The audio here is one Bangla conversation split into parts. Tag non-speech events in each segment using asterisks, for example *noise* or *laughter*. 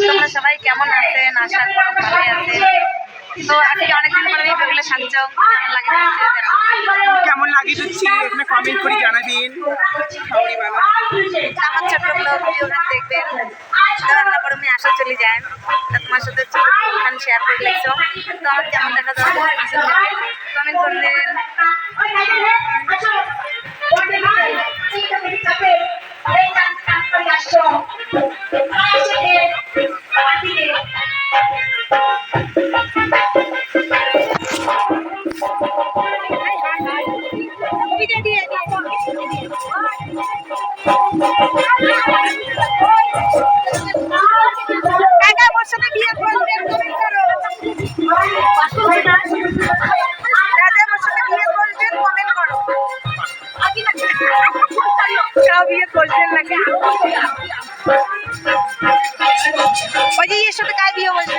তোমরা সবাই কেমন আছেন? আশা করি ভালোই আছেন। তো আজকে অনেকদিন পরে ভিডিওগুলো সাজছ কেমন লাগে কেমন লাগে হচ্ছে এখানে কমেন্ট করে জানাবেন। আমার ছোট্ট ব্লগ ভিডিওটা দেখবেন। তো করে আমি আসা চলে তা তোমার সাথে ওখানে শেয়ার করে লিখছো তো আমার কেমন দেখা যাবে কমেন্ট করে ওই যে এর সাথে কায় বিয়ে বলবেন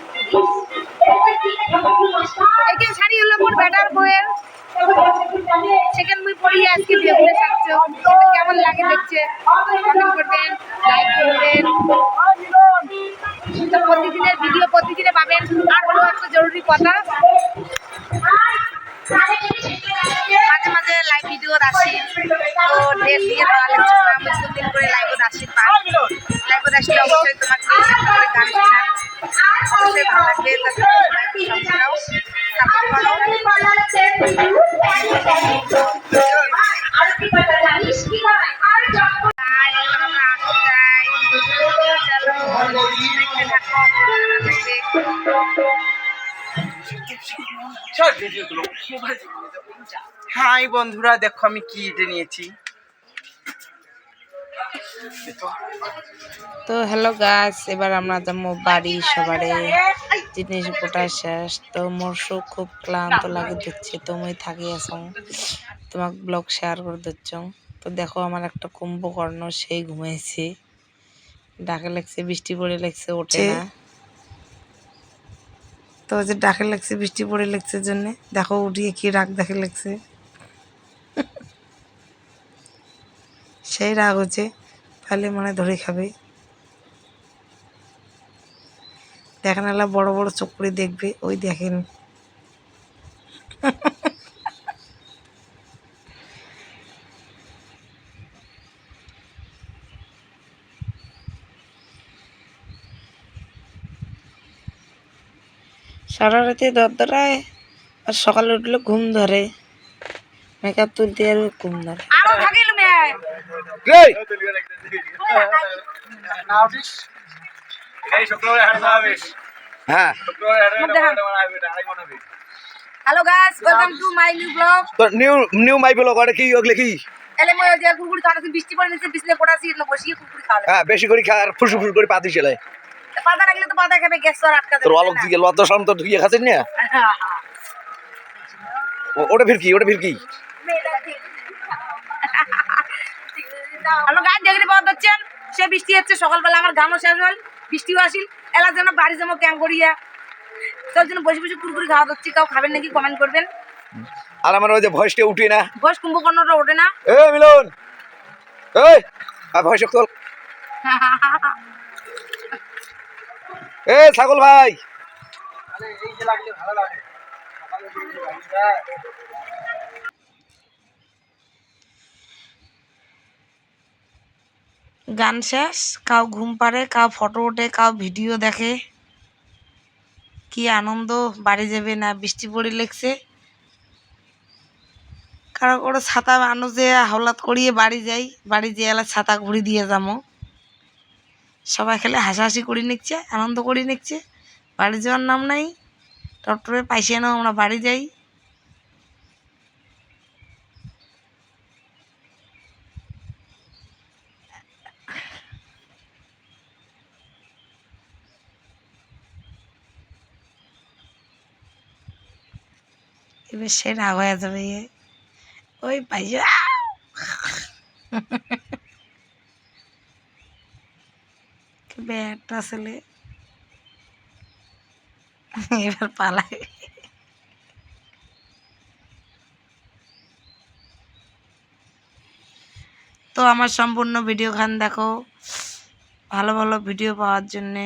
এখানে শাড়ি হলো মোর বেটার বউয়ের। সেখানে মুই পড়িয়ে আজকে বিয়ে করে কেমন লাগে দেখছে? কমেন্ট করবেন লাইক করবেন। তো প্রতিদিনের ভিডিও প্রতিদিনে পাবেন। আর হলো একটা জরুরি কথা। মাঝে মাঝে লাইভ ভিডিও আসি তো ডেট দিয়ে দেওয়া লাগছে না আমি দুদিন করে লাইভে আসি পাই লাইভে আসলে অবশ্যই তোমাকে গান হাই বন্ধুরা দেখো আমি কি এটা নিয়েছি। তো হ্যালো গাছ এবার আমরা যাব বাড়ি সবারে। জিনিস গোটা শেষ। তো মোর শো খুব ক্লান্ত লাগে দিচ্ছে তো মুই থাকি আছো। তোমাক ব্লগ শেয়ার করে দিচ্ছ। তো দেখো আমার একটা কুম্ভকর্ণ সেই ঘুমাইছে। ডাকে লাগছে বৃষ্টি পড়ে লাগছে ওঠে না। তো যে ডাকে লাগছে বৃষ্টি পড়ে লাগছে জন্য। দেখো উঠিয়ে কি রাগ দেখে লাগছে। *laughs* সেই রাগ হচ্ছে। তাহলে মানে ধরে খাবে। দেখেন এলা বড় বড় চোখ করে দেখবে ওই দেখেন সারা রাতে দরদরায় আর সকালে উঠলে ঘুম ধরে মেকআপ তুলতে আর ঘুম ধরে আরও থাকিল মেয়ে হ্যাঁ। Hello guys welcome to my new blog তো নিউ নিউ মাই ব্লগ ওটা কি ওগুলো কি? এলে মই যে বৃষ্টি পড়ে নিচে বসিয়ে কুরকুরি খাওয়া হ্যাঁ বেশি করে খা আর ফুসু ফুসু করে পাতি চলে পাতা লাগলে তো পাতা খাবে গ্যাস তো আর আটকা তোর অলক দিকে লত সাম তো ঢুকিয়ে খাচ্ছেন না? ওটা ফির কি ওটা ফির কি হ্যালো গাইস দেখতে পাওয়া যাচ্ছেন সে বৃষ্টি হচ্ছে সকালবেলা আমার গানও শেষ হল বৃষ্টিও আসিল এলার জন্য বাড়ি যাব ক্যাম্প করিয়া। তোর জন্য বসে বসে কুরকুরি খাওয়া যাচ্ছে কাউ খাবেন নাকি কমেন্ট করবেন। আর আমার ওই যে ভয়েসটা উঠে না। বয়স কুম্ভকর্ণটা ওঠে না। এ মিলন! এই আর ভয়েস তোল এ ছাগল ভাই! গান শেষ, কাউ ঘুম পারে কাউ ফটো ওঠে, কাউ ভিডিও দেখে। কি আনন্দ, বাড়ি যাবে না, বৃষ্টি পড়ে লেগছে। কারও করে ছাতা মানুষ হাওলাত করিয়ে বাড়ি যাই, বাড়ি যেয়ে এলা ছাতা ঘুরি দিয়ে যাব সবাই খেলে হাসাহাসি করে নিচ্ছে, আনন্দ করে নিচ্ছে। বাড়ি যাওয়ার নাম নাই, টপটপে পাইছে না আমরা বাড়ি যাই। এবার সে রাগ হয়ে যাবে। ওই কি ব্যাটা ছেলে। এবার পালায়। তো আমার সম্পূর্ণ ভিডিও খান দেখো। ভালো ভালো ভিডিও পাওয়ার জন্যে